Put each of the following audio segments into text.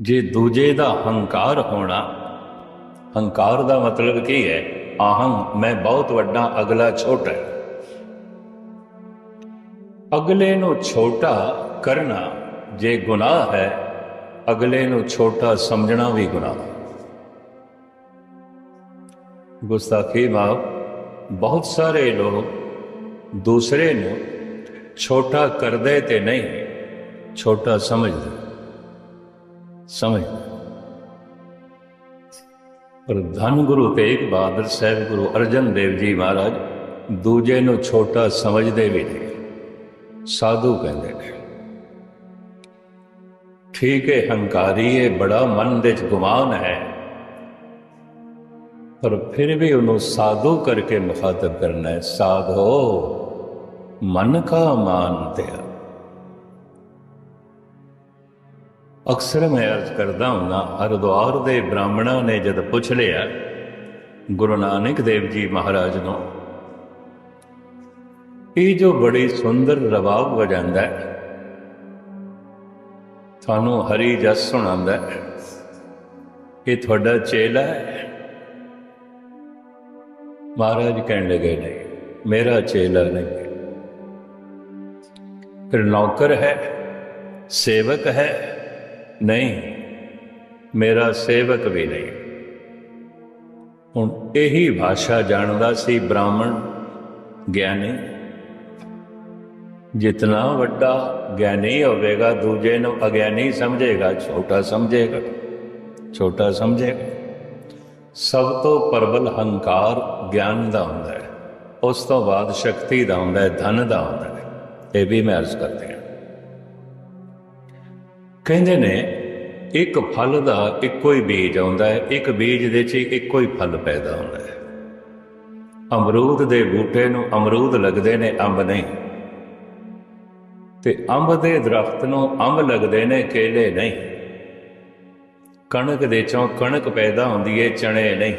ਜੇ ਦੂਜੇ ਦਾ ਹੰਕਾਰ ਹੋਣਾ, ਹੰਕਾਰ ਦਾ ਮਤਲਬ ਕੀ ਹੈ? ਆਹੰ, ਮੈਂ ਬਹੁਤ ਵੱਡਾ, ਅਗਲਾ ਛੋਟਾ ਅਗਲੇ ਨੂੰ ਛੋਟਾ ਕਰਨਾ ਜੇ ਗੁਨਾਹ ਹੈ, ਅਗਲੇ ਨੂੰ ਛੋਟਾ ਸਮਝਣਾ ਵੀ ਗੁਨਾਹ ਹੈ। ਗੁਸਤਾਖੀ ਮਾਫ, ਬਹੁਤ ਸਾਰੇ ਲੋਕ ਦੂਸਰੇ ਨੂੰ ਛੋਟਾ ਕਰਦੇ ਤੇ ਨਹੀਂ, ਛੋਟਾ ਸਮਝਦੇ। ਸਮਝ। ਪਰ ਧੰਨ ਗੁਰੂ ਤੇਗ ਬਹਾਦਰ ਸਾਹਿਬ ਗੁਰੂ ਅਰਜਨ ਦੇਵ ਜੀ ਮਹਾਰਾਜ ਦੂਜੇ ਨੂੰ ਛੋਟਾ ਸਮਝਦੇ ਵੀ ਨੇ। ਸਾਧੂ ਕਹਿੰਦੇ ਨੇ, ਠੀਕ ਹੈ ਹੰਕਾਰੀ ਹੈ ਬੜਾ ਮਨ ਦੇ ਚ ਗੁਮਾਨ ਹੈ। ਪਰ ਫਿਰ ਵੀ ਉਹਨੂੰ ਸਾਧੂ ਕਰਕੇ ਮੁਖਾਤਬ ਕਰਨਾ ਹੈ। ਸਾਧੋ, ਮਨ ਕਾ ਮਾਨ ਮਾਨਤੇ ਅਕਸਰ ਮੈਂ ਅਰਜ਼ ਕਰਦਾ ਹਾਂ ਹਰਿਦੁਆਰ ਦੇ ਬ੍ਰਾਹਮਣਾਂ ਨੇ ਜਦ ਪੁੱਛ ਲਿਆ, ਗੁਰੂ ਨਾਨਕ ਦੇਵ ਜੀ ਮਹਾਰਾਜ ਨੂੰ, ਇਹ ਜੋ ਬੜੀ ਸੁੰਦਰ ਰਬਾਬ ਵਜਾਉਂਦਾ ਹੈ, ਤੁਹਾਨੂੰ ਹਰੀ ਜਸ ਸੁਣਾਉਂਦਾ ਹੈ, ਇਹ ਤੁਹਾਡਾ ਚੇਲਾ ਹੈ। ਮਹਾਰਾਜ ਕਹਿਣ ਲੱਗੇ, ਨਹੀਂ, ਮੇਰਾ ਚੇਲਾ ਨਹੀਂ ਫਿਰ ਨੌਕਰ ਹੈ, ਸੇਵਕ ਹੈ ਨਹੀਂ, ਮੇਰਾ ਸੇਵਕ ਵੀ ਨਹੀਂ। ਹੁਣ ਇਹੀ ਭਾਸ਼ਾ ਜਾਣਦਾ ਸੀ ਬ੍ਰਾਹਮਣ ਗਿਆਨੀ। ਜਿਤਨਾ ਵੱਡਾ ਗਿਆਨੀ ਹੋਵੇਗਾ, ਦੂਜੇ ਨੂੰ ਅਗਿਆਨੀ ਸਮਝੇਗਾ, ਛੋਟਾ ਸਮਝੇਗਾ ਛੋਟਾ ਸਮਝੇਗਾ। ਸਭ ਤੋਂ ਪਰਬਲ ਹੰਕਾਰ ਗਿਆਨ ਦਾ ਹੁੰਦਾ ਹੈ, ਉਸ ਤੋਂ ਬਾਅਦ ਸ਼ਕਤੀ ਦਾ ਹੁੰਦਾ ਹੈ, ਧਨ ਦਾ ਹੁੰਦਾ ਹੈ। ਇਹ ਵੀ ਮੈਂ ਅਰਜ਼ ਕਰਦੇ ਕਹਿੰਦੇ ਨੇ, ਇੱਕ ਫਲ ਦਾ ਇੱਕੋ ਹੀ ਬੀਜ ਆਉਂਦਾ ਹੈ, ਇੱਕ ਬੀਜ ਦੇ 'ਚ ਇੱਕੋ ਹੀ ਫਲ ਪੈਦਾ ਹੁੰਦਾ ਹੈ। ਅਮਰੂਦ ਦੇ ਬੂਟੇ ਨੂੰ ਅਮਰੂਦ ਲੱਗਦੇ ਨੇ, ਅੰਬ ਨਹੀਂ। ਤੇ ਅੰਬ ਦੇ ਦਰਖਤ ਨੂੰ ਅੰਬ ਲੱਗਦੇ ਨੇ, ਕੇਲੇ ਨਹੀਂ। ਕਣਕ ਦੇ ਚੋਂ ਕਣਕ ਪੈਦਾ ਹੁੰਦੀ ਏ, ਚਣੇ ਨਹੀਂ।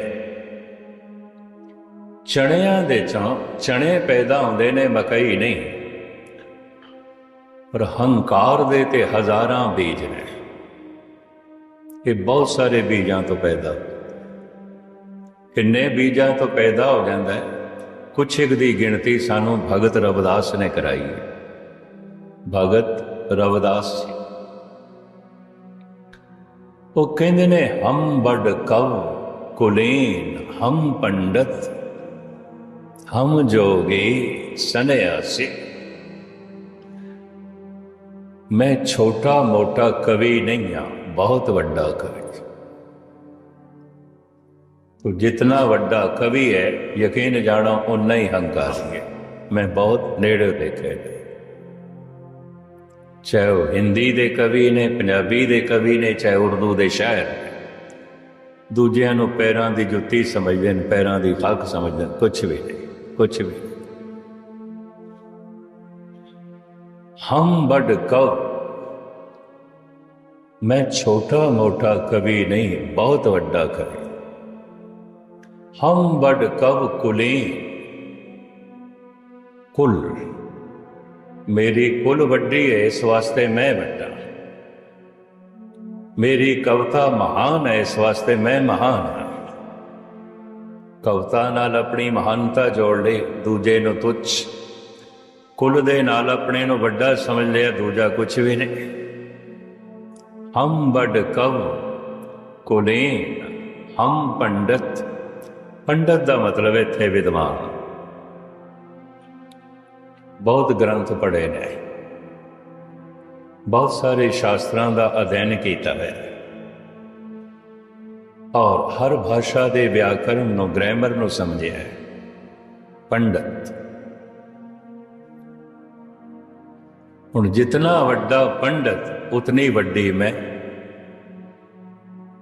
ਚਣਿਆਂ ਦੇ ਚੋਂ ਚਣੇ ਪੈਦਾ ਹੁੰਦੇ ਨੇ, ਮਕਈ ਨਹੀਂ। ਪਰ ਹੰਕਾਰ ਦੇ ਤੇ ਹਜ਼ਾਰਾਂ ਬੀਜ ਨੇ। ਇਹ ਬਹੁਤ ਸਾਰੇ ਬੀਜਾਂ ਤੋਂ ਪੈਦਾ। ਕਿੰਨੇ ਬੀਜਾਂ ਤੋਂ ਪੈਦਾ ਹੋ ਜਾਂਦਾ ਹੈ, ਕੁਛ ਇੱਕ ਦੀ ਗਿਣਤੀ ਸਾਨੂੰ ਭਗਤ ਰਵਿਦਾਸ ਨੇ ਕਰਾਈ ਹੈ। ਭਗਤ ਰਵਿਦਾਸ ਉਹ ਕਹਿੰਦੇ ਨੇ, ਹਮ ਬੜ ਕਵ ਕੁਲੇਨ, ਹਮ ਪੰਡਤ, ਹਮ ਜੋਗੀ ਸੰਨਿਆਸੀ ਮੈਂ ਛੋਟਾ ਮੋਟਾ ਕਵੀ ਨਹੀਂ ਹਾਂ, ਬਹੁਤ ਵੱਡਾ ਕਵੀ। ਤੋ ਜਿਤਨਾ ਵੱਡਾ ਕਵੀ ਹੈ, ਯਕੀਨ ਜਾਣੋ ਉਨਾ ਹੀ ਹੰਕਾਰੀ ਹੈ। ਮੈਂ ਬਹੁਤ ਨੇੜੇ ਦੇਖੇ ਨੇ ਚਾਹੇ ਉਹ ਹਿੰਦੀ ਦੇ ਕਵੀ ਨੇ, ਪੰਜਾਬੀ ਦੇ ਕਵੀ ਨੇ, ਚਾਹੇ ਉਰਦੂ ਦੇ ਸ਼ਾਇਰ ਨੇ। ਦੂਜਿਆਂ ਨੂੰ ਪੈਰਾਂ ਦੀ ਜੁੱਤੀ ਸਮਝਦੇ ਨੇ, ਪੈਰਾਂ ਦੀ ਖਾਕ ਸਮਝਦੇ ਨੇ ਕੁਝ ਵੀ ਨਹੀਂ ਕੁਝ ਵੀ ਹਮ ਬੜ ਕਵ ਮੈਂ ਛੋਟਾ ਮੋਟਾ ਕਵੀ ਨਹੀਂ, ਬਹੁਤ ਵੱਡਾ ਕਵੀ। ਹਮ ਬੜ ਕਵ ਕੁਲੀ। ਕੁਲ। ਮੇਰੀ ਕੁਲ ਵੱਡੀ ਹੈ ਇਸ ਵਾਸਤੇ ਮੈਂ ਵੱਡਾ। ਮੇਰੀ ਕਵਿਤਾ ਮਹਾਨ ਹੈ ਇਸ ਵਾਸਤੇ ਮੈਂ ਮਹਾਨ ਹਾਂ। ਕਵਿਤਾ ਨਾਲ ਆਪਣੀ ਮਹਾਨਤਾ ਜੋੜ ਲਈ, ਦੂਜੇ ਨੂੰ ਤੁੱਛ ਕੁੱਲ ਦੇ ਨਾਲ ਆਪਣੇ ਨੂੰ ਵੱਡਾ ਸਮਝ ਲਿਆ, ਦੂਜਾ ਕੁਝ ਵੀ ਨਹੀਂ। ਹਮ ਬੜ ਕਵ ਕੁਲੀਨ, ਹਮ ਪੰਡਤ। ਪੰਡਤ ਦਾ ਮਤਲਬ ਇੱਥੇ ਵਿਦਵਾਨ। ਬਹੁਤ ਗ੍ਰੰਥ ਪੜ੍ਹੇ ਨੇ। ਬਹੁਤ ਸਾਰੇ ਸ਼ਾਸਤਰਾਂ ਦਾ ਅਧਿਐਨ ਕੀਤਾ ਹੈ। ਔਰ ਹਰ ਭਾਸ਼ਾ ਦੇ ਵਿਆਕਰਣ ਨੂੰ, ਗ੍ਰਾਮਰ ਨੂੰ ਸਮਝਿਆ ਹੈ। ਪੰਡਤ। ਹੁਣ ਜਿਤਨਾ ਵੱਡਾ ਪੰਡਤ, ਉਤਨੀ ਵੱਡੀ ਮੈਂ।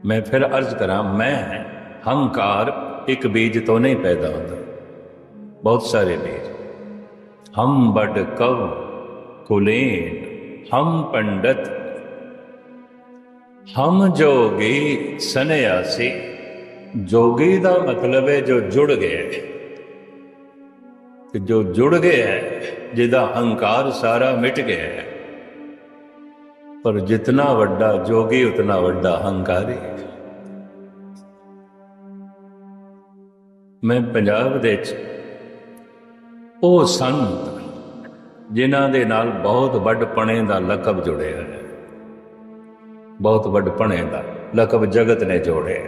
ਮੈਂ ਫਿਰ ਅਰਜ਼ ਕਰਾਂ, ਮੈਂ ਹੰਕਾਰ ਇੱਕ ਬੀਜ ਤੋਂ ਨਹੀਂ ਪੈਦਾ ਹੁੰਦਾ। ਬਹੁਤ ਸਾਰੇ ਬੀਜ। ਹਮ ਬੜ ਕਵ ਕੁਲੇਨ, ਹਮ ਪੰਡਤ। ਹਮ ਜੋਗੀ ਸੰਨਿਆਸੀ, ਜੋਗੀ ਦਾ ਮਤਲਬ ਹੈ ਜੋ ਜੁੜ ਗਿਆ ਕਿ ਜੋ ਜੁੜ ਗਿਆ ਹੈ, ਜਿਹਦਾ ਹੰਕਾਰ ਸਾਰਾ ਮਿਟ ਗਿਆ ਹੈ। ਪਰ ਜਿਤਨਾ ਵੱਡਾ ਜੋਗੀ, ਉਤਨਾ ਵੱਡਾ ਹੰਕਾਰੀ। ਮੈਂ ਪੰਜਾਬ ਦੇ ਵਿੱਚ ਉਹ ਸੰਤ, ਜਿਨ੍ਹਾਂ ਦੇ ਨਾਲ ਬਹੁਤ ਵੱਡਪਣੇ ਦਾ ਲਕਬ ਜੁੜਿਆ ਹੈ। ਬਹੁਤ ਵੱਡਪਣੇ ਦਾ ਲਕਬ ਜਗਤ ਨੇ ਜੋੜਿਆ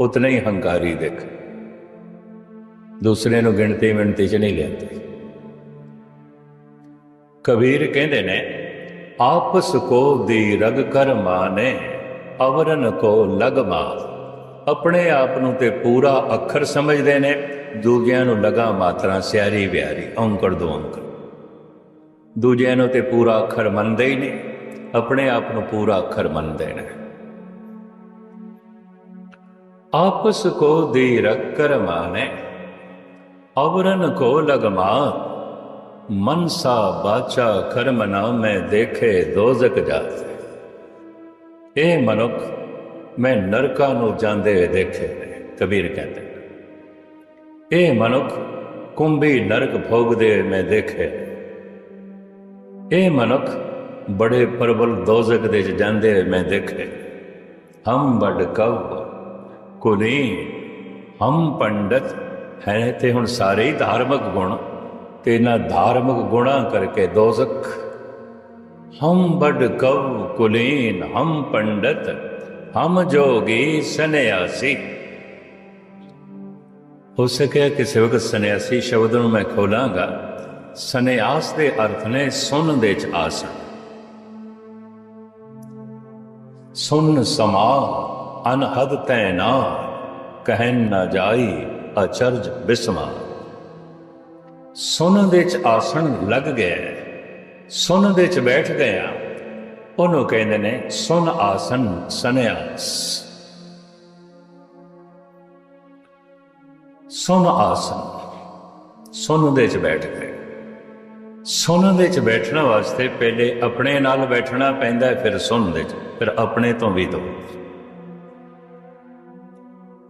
ਉਤਨੇ ਹੀ ਹੰਕਾਰੀ ਦੇਖ। ਦੂਸਰੇ ਨੂੰ ਗਿਣਤੀ ਮਿਣਤੀ ਚ ਨਹੀਂ ਲੈਂਦੇ ਕਬੀਰ ਕਹਿੰਦੇ ਨੇ ਆਪਸ ਕੋ ਦੀ ਰਗ ਕਰ ਮਾਨੇ, ਅਵਰਨ ਕੋ ਲਗ ਮਾਰ ਆਪਣੇ ਆਪ ਨੂੰ ਤੇ ਪੂਰਾ ਅੱਖਰ ਸਮਝਦੇ ਨੇ, ਦੂਜਿਆਂ ਨੂੰ ਲਗਾ ਮਾਤਰਾ ਸਿਆਰੀ ਵਿਆਰੀ ਔਂਕੜ ਦੋ ਔਂਕੜ। ਦੂਜਿਆਂ ਨੂੰ ਤੇ ਪੂਰਾ ਅੱਖਰ ਮੰਨਦੇ ਹੀ ਨਹੀਂ, ਆਪਣੇ ਆਪ ਨੂੰ ਪੂਰਾ ਅੱਖਰ ਮੰਨਦੇ ਨੇ। ਆਪਸ ਕੋ ਦੀ ਰਗ ਰੱਕਰ ਮਾਨੇ ਅਵਰਨ ਕੋ ਲਗਮਾ ਮਨਸਾ ਬਾਚਾ ਕਰਮ ਨਾ ਮੈਂ ਦੇਖੇ ਦੋਜ਼ਕ ਜਾਤੇ ਇਹ ਮਨੁੱਖ ਮੈਂ ਨਰਕਾਂ ਨੂੰ ਜਾਂਦੇ ਦੇਖੇ ਕਬੀਰ ਕਹਿੰਦੇ ਇਹ ਮਨੁੱਖ ਕੁੰਭੀ ਨਰਕ ਭੋਗਦੇ ਮੈਂ ਦੇਖੇ ਇਹ ਮਨੁੱਖ ਬੜੇ ਪ੍ਰਬਲ ਦੋਜ਼ਕ ਦੇ ਜਾਂਦੇ ਮੈਂ ਦੇਖੇ ਹਮ ਬੜ ਕਵ ਕੁਨੀ ਹਮ ਪੰਡਤ ਹੈ ਤੇ ਹੁਣ ਸਾਰੇ ਹੀ ਧਾਰਮਿਕ ਗੁਣ, ਤੇ ਇਹਨਾਂ ਧਾਰਮਿਕ ਗੁਣਾਂ ਕਰਕੇ ਦੋਜ਼ਖ। ਹਮ ਬੜ ਕਵ ਕੁਲੀਨ, ਹਮ ਪੰਡਤ, ਹਮ ਜੋਗੀ ਸੰਨਿਆਸੀ। ਹੋ ਸਕਿਆ ਕਿ ਸੇਵਕ ਸੰਨਿਆਸੀ ਸ਼ਬਦ ਨੂੰ ਮੈਂ ਖੋਲਾਂਗਾ, ਸੰਨਿਆਸ ਦੇ ਅਰਥ ਨੇ ਸੁਣ ਦੇ ਚ ਆਸਣ। ਸੁਣ ਸਮਾ ਅਨਹਦ ਤੈਨਾ ਕਹਿਣ ਨਾ ਜਾਈ ਅਚਰਜ ਬਿਸਮਾ। ਸੁਨ ਦੇ ਚ ਆਸਣ ਲੱਗ ਗਿਆ ਸੁਨ ਦੇ ਚ ਬੈਠ ਗਿਆ ਉਹਨੂੰ ਕਹਿੰਦੇ ਨੇ ਸੁਨ ਆਸਨ ਸੰਨਿਆਸ ਸੁਨ ਆਸਨ। ਸੁਨ ਦੇ ਚ ਬੈਠ ਗਏ। ਸੁਨ ਦੇ ਚ ਬੈਠਣ ਵਾਸਤੇ ਪਹਿਲੇ ਆਪਣੇ ਨਾਲ ਬੈਠਣਾ ਪੈਂਦਾ ਫਿਰ ਸੁਨ ਦੇ ਚ, ਫਿਰ ਆਪਣੇ ਤੋਂ ਵੀ ਦੋ।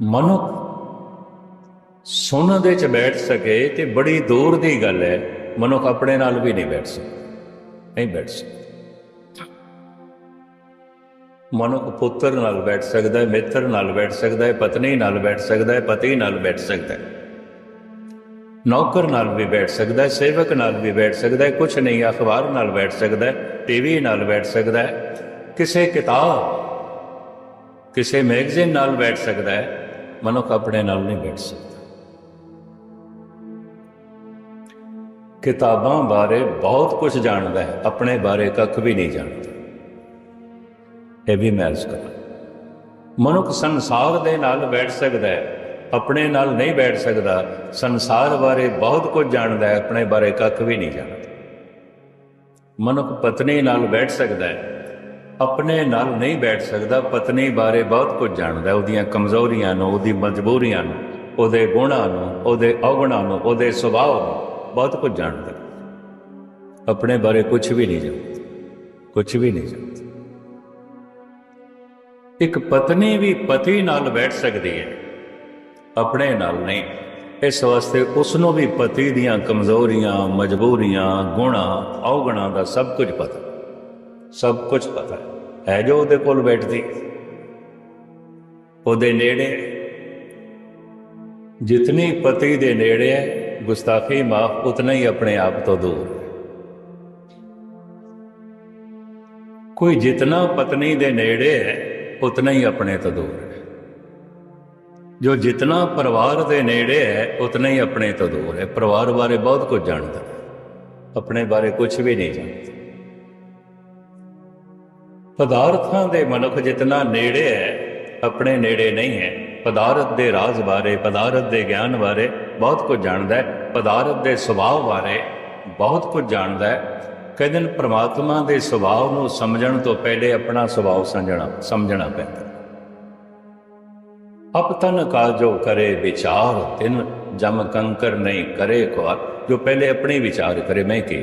ਮਨੁੱਖ ਸੁਨ ਦੇ ਚ ਬੈਠ ਸਕੇ ਤੇ ਬੜੀ ਦੂਰ ਦੀ ਗੱਲ ਹੈ, ਮਨੁੱਖ ਆਪਣੇ ਨਾਲ ਵੀ ਨਹੀਂ ਬੈਠ ਸਕਦਾ ਨਹੀਂ ਬੈਠ ਸਕਦਾ ਮਨੁੱਖ ਪੁੱਤਰ ਨਾਲ ਬੈਠ ਸਕਦਾ ਹੈ, ਮਿੱਤਰ ਨਾਲ ਬੈਠ ਸਕਦਾ ਹੈ, ਪਤਨੀ ਨਾਲ ਬੈਠ ਸਕਦਾ ਹੈ, ਪਤੀ ਨਾਲ ਬੈਠ ਸਕਦਾ ਹੈ। ਨੌਕਰ ਨਾਲ ਵੀ ਬੈਠ ਸਕਦਾ ਹੈ, ਸੇਵਕ ਨਾਲ ਵੀ ਬੈਠ ਸਕਦਾ ਹੈ ਕੁਝ ਨਹੀਂ, ਅਖਬਾਰ ਨਾਲ ਬੈਠ ਸਕਦਾ ਹੈ, ਟੀਵੀ ਨਾਲ ਬੈਠ ਸਕਦਾ ਹੈ, ਕਿਸੇ ਕਿਤਾਬ, ਕਿਸੇ ਮੈਗਜ਼ੀਨ ਨਾਲ ਬੈਠ ਸਕਦਾ ਹੈ, ਮਨੁੱਖ ਆਪਣੇ ਨਾਲ ਨਹੀਂ ਬੈਠ ਸਕਦਾ। ਕਿਤਾਬਾਂ ਬਾਰੇ ਬਹੁਤ ਕੁਝ ਜਾਣਦਾ ਹੈ, ਆਪਣੇ ਬਾਰੇ ਕੱਖ ਵੀ ਨਹੀਂ ਜਾਣਦਾ। ਇਹ ਵੀ ਮੈਂ ਅਰਜ਼ ਕਰਾਂ ਮਨੁੱਖ ਸੰਸਾਰ ਦੇ ਨਾਲ ਬੈਠ ਸਕਦਾ ਹੈ, ਆਪਣੇ ਨਾਲ ਨਹੀਂ ਬੈਠ ਸਕਦਾ, ਸੰਸਾਰ ਬਾਰੇ ਬਹੁਤ ਕੁਝ ਜਾਣਦਾ ਹੈ, ਆਪਣੇ ਬਾਰੇ ਕੱਖ ਵੀ ਨਹੀਂ ਜਾਣਦਾ। ਮਨੁੱਖ ਪਤਨੀ ਨਾਲ ਬੈਠ ਸਕਦਾ ਹੈ, ਆਪਣੇ ਨਾਲ ਨਹੀਂ ਬੈਠ ਸਕਦਾ, ਪਤਨੀ ਬਾਰੇ ਬਹੁਤ ਕੁਝ ਜਾਣਦਾ ਉਹਦੀਆਂ ਕਮਜ਼ੋਰੀਆਂ ਨੂੰ, ਉਹਦੀ ਮਜਬੂਰੀਆਂ ਨੂੰ, ਉਹਦੇ ਗੁਣਾਂ ਨੂੰ, ਉਹਦੇ ਔਗਣਾਂ ਨੂੰ, ਉਹਦੇ ਸੁਭਾਅ ਨੂੰ। ਬਹੁਤ ਕੁਝ ਜਾਣਦਾ ਆਪਣੇ ਬਾਰੇ ਕੁਝ ਵੀ ਨਹੀਂ ਜਾਣਦਾ। ਕੁਝ ਵੀ ਨਹੀਂ ਜਾਣਦਾ। ਇੱਕ ਪਤਨੀ ਵੀ ਪਤੀ ਨਾਲ ਬੈਠ ਸਕਦੀ ਹੈ। ਆਪਣੇ ਨਾਲ ਨਹੀਂ। ਇਸ ਵਾਸਤੇ ਉਸ ਨੂੰ ਵੀ ਪਤੀ ਦੀਆਂ ਕਮਜ਼ੋਰੀਆਂ, ਮਜਬੂਰੀਆਂ, ਗੁਣਾ, ਔਗਣਾ ਦਾ ਸਭ ਕੁਝ ਪਤਾ। ਸਭ ਕੁਝ ਪਤਾ। ਹੈ ਹੈ ਜੋ ਉਹਦੇ ਕੋਲ ਬੈਠਦੀ। ਉਹਦੇ ਨੇੜੇ। ਜਿਤਨੀ ਪਤੀ ਦੇ ਨੇੜੇ ਹੈ ਗੁਸਤਾਖੀ ਮਾਫ ਉਤਨਾ ਹੀ ਆਪਣੇ ਆਪ ਤੋਂ ਦੂਰ। ਕੋਈ ਜਿਤਨਾ ਪਤਨੀ ਦੇ ਨੇੜੇ ਹੈ, ਉਤਨਾ ਹੀ ਆਪਣੇ ਤੋਂ ਦੂਰ। ਹੈ ਜੋ ਜਿਤਨਾ ਪਰਿਵਾਰ ਦੇ ਨੇੜੇ ਹੈ, ਉਤਨਾ ਹੀ ਆਪਣੇ ਤੋਂ ਦੂਰ ਹੈ। ਪਰਿਵਾਰ ਬਾਰੇ ਬਹੁਤ ਕੁਝ ਜਾਣਦਾ। ਆਪਣੇ ਬਾਰੇ ਕੁਝ ਵੀ ਨਹੀਂ ਜਾਣਦਾ। ਪਦਾਰਥਾਂ ਦੇ ਮਨੁੱਖ ਜਿਤਨਾ ਨੇੜੇ ਹੈ, ਆਪਣੇ ਨੇੜੇ ਨਹੀਂ ਹੈ। ਪਦਾਰਥ ਦੇ ਰਾਜ਼ ਬਾਰੇ, ਪਦਾਰਥ ਦੇ ਗਿਆਨ ਬਾਰੇ ਬਹੁਤ ਕੁਝ ਜਾਣਦਾ ਹੈ। ਪਦਾਰਥ ਦੇ ਸੁਭਾਅ ਬਾਰੇ ਬਹੁਤ ਕੁਝ ਜਾਣਦਾ ਹੈ। ਕਹਿੰਦੇ ਨੇ ਪ੍ਰਮਾਤਮਾ ਦੇ ਸੁਭਾਅ ਨੂੰ ਸਮਝਣ ਤੋਂ ਪਹਿਲੇ ਆਪਣਾ ਸੁਭਾਅ ਸਮਝਣਾ ਸਮਝਣਾ ਪੈਂਦਾ ਅਪਤਨ ਕਾ ਜੋ ਕਰੇ ਵਿਚਾਰ, ਤਿਨ ਜਮ ਕੰਕਰ ਨਹੀਂ ਕਰੇ ਕੋ ਜੋ ਪਹਿਲੇ ਆਪਣੇ ਵਿਚਾਰ ਕਰੇ, ਮੈਂ ਕੀ?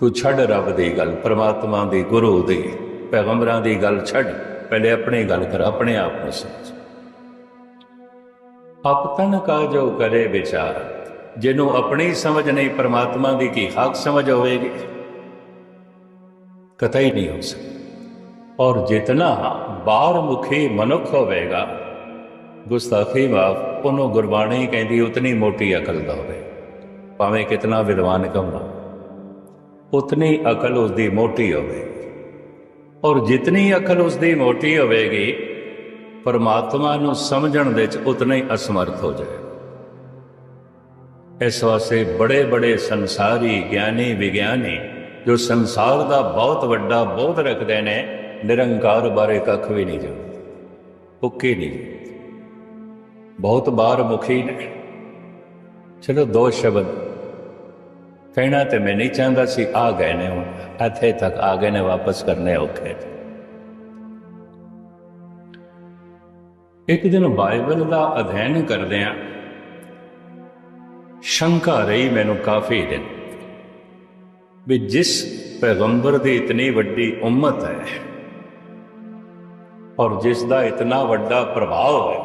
ਤੂੰ ਛੱਡ ਰੱਬ ਦੀ ਗੱਲ, ਪ੍ਰਮਾਤਮਾ ਦੀ ਗੁਰੂ ਦੀ, ਪੈਗੰਬਰਾਂ ਦੀ ਗੱਲ ਛੱਡ। ਪਹਿਲੇ ਆਪਣੀ ਗੱਲ ਕਰ, ਆਪਣੇ ਆਪ ਨੂੰ ਸਮਝ। ਅਪਤਨ ਕਾ ਜੋ ਕਰੇ ਵਿਚਾਰ, ਜਿਹਨੂੰ ਆਪਣੀ ਸਮਝ ਨਹੀਂ ਪਰਮਾਤਮਾ ਦੀ ਕੀ ਹੱਕ ਸਮਝ ਹੋਵੇਗੀ? ਕਤਈ ਨਹੀਂ ਹੋ ਸਕਦਾ। ਔਰ ਜਿਤਨਾ ਬਾਹਰ ਮੁਖੀ ਮਨੁੱਖ ਹੋਵੇਗਾ, ਗੁਸਤਾਖੀ ਮਾਫ ਉਹਨੂੰ ਗੁਰਬਾਣੀ ਕਹਿੰਦੀ ਉਤਨੀ ਮੋਟੀ ਅਕਲ ਦਾ ਹੋਵੇ, ਭਾਵੇਂ ਕਿਤਨਾ ਵਿਦਵਾਨ ਕਮਾ ਉਤਨੀ ਅਕਲ ਉਸ ਦੀ ਮੋਟੀ ਹੋਵੇ ਔਰ ਜਿਤਨੀ ਅਕਲ ਉਸ ਦੀ ਮੋਟੀ ਹੋਵੇਗੀ ਪਰਮਾਤਮਾ ਨੂੰ ਸਮਝਣ ਦੇ ਵਿੱਚ ਉਤਨਾ ਹੀ ਅਸਮਰਥ ਹੋ ਜਾਏ। ਇਸ ਵਾਸਤੇ ਬੜੇ ਬੜੇ ਸੰਸਾਰੀ ਗਿਆਨੀ ਵਿਗਿਆਨੀ ਜੋ ਸੰਸਾਰ ਦਾ ਬਹੁਤ ਵੱਡਾ ਬੋਧ ਰੱਖਦੇ ਨੇ, ਨਿਰੰਕਾਰ ਬਾਰੇ ਕੱਖ ਵੀ ਨਹੀਂ ਜਾਣਦੇ ਉੱਕੇ ਨਹੀਂ ਬਹੁਤ ਬਾਰ ਮੁਖੀ ਨੇ। ਚਲੋ ਦੋ ਸ਼ਬਦ। ਕਹਿਣਾ ਤੇ ਮੈਂ ਨਹੀਂ ਚਾਹੁੰਦਾ ਸੀ, ਆ ਗਏ ਨੇ ਹੁਣ, ਇੱਥੇ ਤੱਕ ਆ ਗਏ ਨੇ, ਵਾਪਸ ਕਰਨੇ ਔਖੇ ਇੱਕ ਦਿਨ ਬਾਈਬਲ ਦਾ ਅਧਿਐਨ ਕਰਦਿਆਂ ਸ਼ੰਕਾ ਰਹੀ ਮੈਨੂੰ ਕਾਫੀ ਦਿਨ ਵੀ ਜਿਸ ਪੈਗੰਬਰ ਦੀ ਇਤਨੀ ਵੱਡੀ ਉਮਤ ਹੈ ਔਰ ਜਿਸ ਦਾ ਇਤਨਾ ਵੱਡਾ ਪ੍ਰਭਾਵ ਹੈ,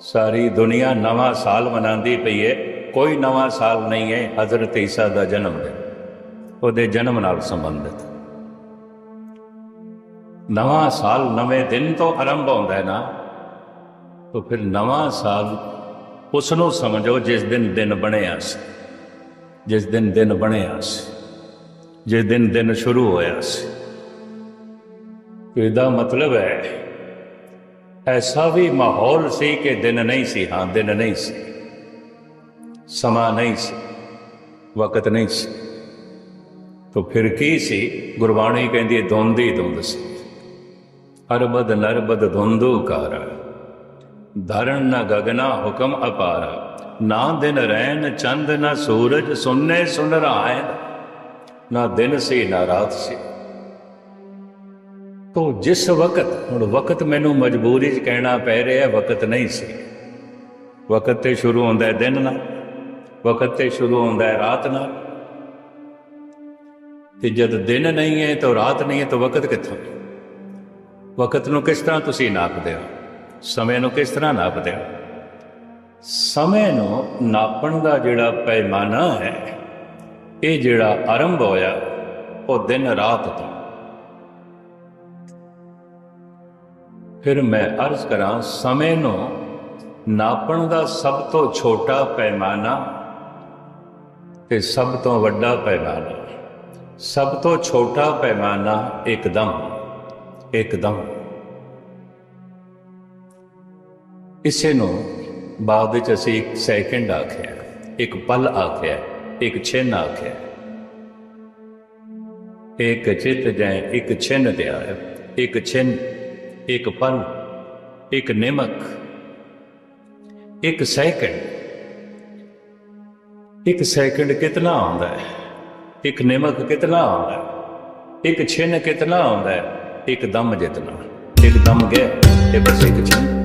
ਸਾਰੀ ਦੁਨੀਆ ਨਵਾਂ ਸਾਲ ਮਨਾਉਂਦੀ ਪਈ ਹੈ, ਕੋਈ ਨਵਾਂ ਸਾਲ ਨਹੀਂ ਹੈ, ਹਜ਼ਰਤ ਈਸਾ ਦਾ ਜਨਮ ਦਿਨ, ਉਹਦੇ ਜਨਮ ਨਾਲ ਸੰਬੰਧਿਤ। ਨਵਾਂ ਸਾਲ ਨਵੇਂ ਦਿਨ ਤੋਂ ਆਰੰਭ ਹੁੰਦਾ ਹੈ ਨਾ ਤਾਂ ਫਿਰ ਨਵਾਂ ਸਾਲ ਉਸ ਨੂੰ ਸਮਝੋ ਜਿਸ ਦਿਨ ਦਿਨ ਬਣਿਆ ਸੀ। ਜਿਸ ਦਿਨ ਦਿਨ ਬਣਿਆ ਸੀ। ਜਿਸ ਦਿਨ ਦਿਨ ਸ਼ੁਰੂ ਹੋਇਆ ਸੀ। ਇਹਦਾ ਮਤਲਬ ਹੈ, ਐਸਾ ਵੀ ਮਾਹੌਲ ਸੀ ਕਿ ਦਿਨ ਨਹੀਂ ਸੀ, ਹਾਂ ਦਿਨ ਨਹੀਂ ਸੀ। ਸਮਾਂ ਨਹੀਂ ਸੀ। ਵਕਤ ਨਹੀਂ ਸੀ। ਤਾਂ ਫਿਰ ਕੀ ਸੀ? ਗੁਰਬਾਣੀ ਕਹਿੰਦੀ ਹੈ, ਧੁੰਦ ਹੀ ਧੁੰਦ ਸੀ। ਅਰਬਦ ਨਰਬਦ ਧੁੰਦੂ ਕਾਰ ਧਰਨ ਨ ਗਗਨਾ ਹੁਕਮ ਅਪਾਰਾ। ਨਾ ਦਿਨ ਰੈਨ ਚੰਦ ਨਾ ਸੂਰਜ ਸੁਨਨੇ ਸੁਨ ਰਹਾਏ ਨਾ ਦਿਨ ਸੀ ਨਾ ਰਾਤ ਸੀ। ਤੋ ਜਿਸ ਵਕਤ, ਹੁਣ ਵਕਤ ਮੈਨੂੰ ਮਜਬੂਰੀ 'ਚ ਕਹਿਣਾ ਪੈ ਰਿਹਾ, ਵਕਤ ਨਹੀਂ ਸੀ। ਵਕਤ ਤੇ ਸ਼ੁਰੂ ਹੁੰਦਾ ਦਿਨ ਨਾਲ, ਵਕਤ ਤੇ ਸ਼ੁਰੂ ਹੁੰਦਾ ਰਾਤ ਨਾਲ। ਤੇ ਜਦ ਦਿਨ ਨਹੀਂ ਹੈ, ਤਾਂ ਰਾਤ ਨਹੀਂ ਹੈ, ਤਾਂ ਵਕਤ ਕਿੱਥੋਂ? ਵਕਤ ਨੂੰ ਕਿਸ ਤਰ੍ਹਾਂ ਤੁਸੀਂ ਨਾਪਦੇ ਹੋ? ਸਮੇਂ ਨੂੰ ਕਿਸ ਤਰ੍ਹਾਂ ਨਾਪਦੇ ਹੋ? ਸਮੇਂ ਨੂੰ ਨਾਪਣ ਦਾ ਜਿਹੜਾ ਪੈਮਾਨਾ ਹੈ, ਇਹ ਜਿਹੜਾ ਆਰੰਭ ਹੋਇਆ, ਉਹ ਦਿਨ ਰਾਤ ਤੋਂ। ਫਿਰ ਮੈਂ ਅਰਜ਼ ਕਰਾਂ, ਸਮੇਂ ਨੂੰ ਨਾਪਣ ਦਾ ਸਭ ਤੋਂ ਛੋਟਾ ਪੈਮਾਨਾ ਤੇ ਸਭ ਤੋਂ ਵੱਡਾ ਪੈਮਾਨਾ। ਸਭ ਤੋਂ ਛੋਟਾ ਪੈਮਾਨਾ ਇੱਕਦਮ ਇੱਕਦਮ। ਇਸੇ ਨੂੰ ਬਾਅਦ ਵਿੱਚ ਅਸੀਂ ਇੱਕ ਸੈਕਿੰਡ ਆਖਿਆ, ਇੱਕ ਪਲ ਆਖਿਆ, ਇੱਕ ਛਿਨ ਆਖਿਆ। ਇੱਕ ਚਿਤ ਜੈ ਇੱਕ ਛਿਨ ਤੇ ਆਇਆ ਇੱਕ ਛਿਨ, ਇੱਕ ਪਲ, ਇੱਕ ਨਿਮਕ, ਇੱਕ ਸੈਕਿੰਡ ਇੱਕ ਸੈਕਿੰਡ ਕਿਤਨਾ ਆਉਂਦਾ ਹੈ? ਇੱਕ ਨਿਮਕ ਕਿਤਨਾ ਆਉਂਦਾ ਹੈ? ਇੱਕ ਛਿਨ ਕਿਤਨਾ ਆਉਂਦਾ ਹੈ? ਇੱਕ ਦਮ ਜਿਤਨਾ। ਇੱਕ ਦਮ ਗਿਆ ਇਹ ਬਸ ਇੱਕ ਛਿਨ।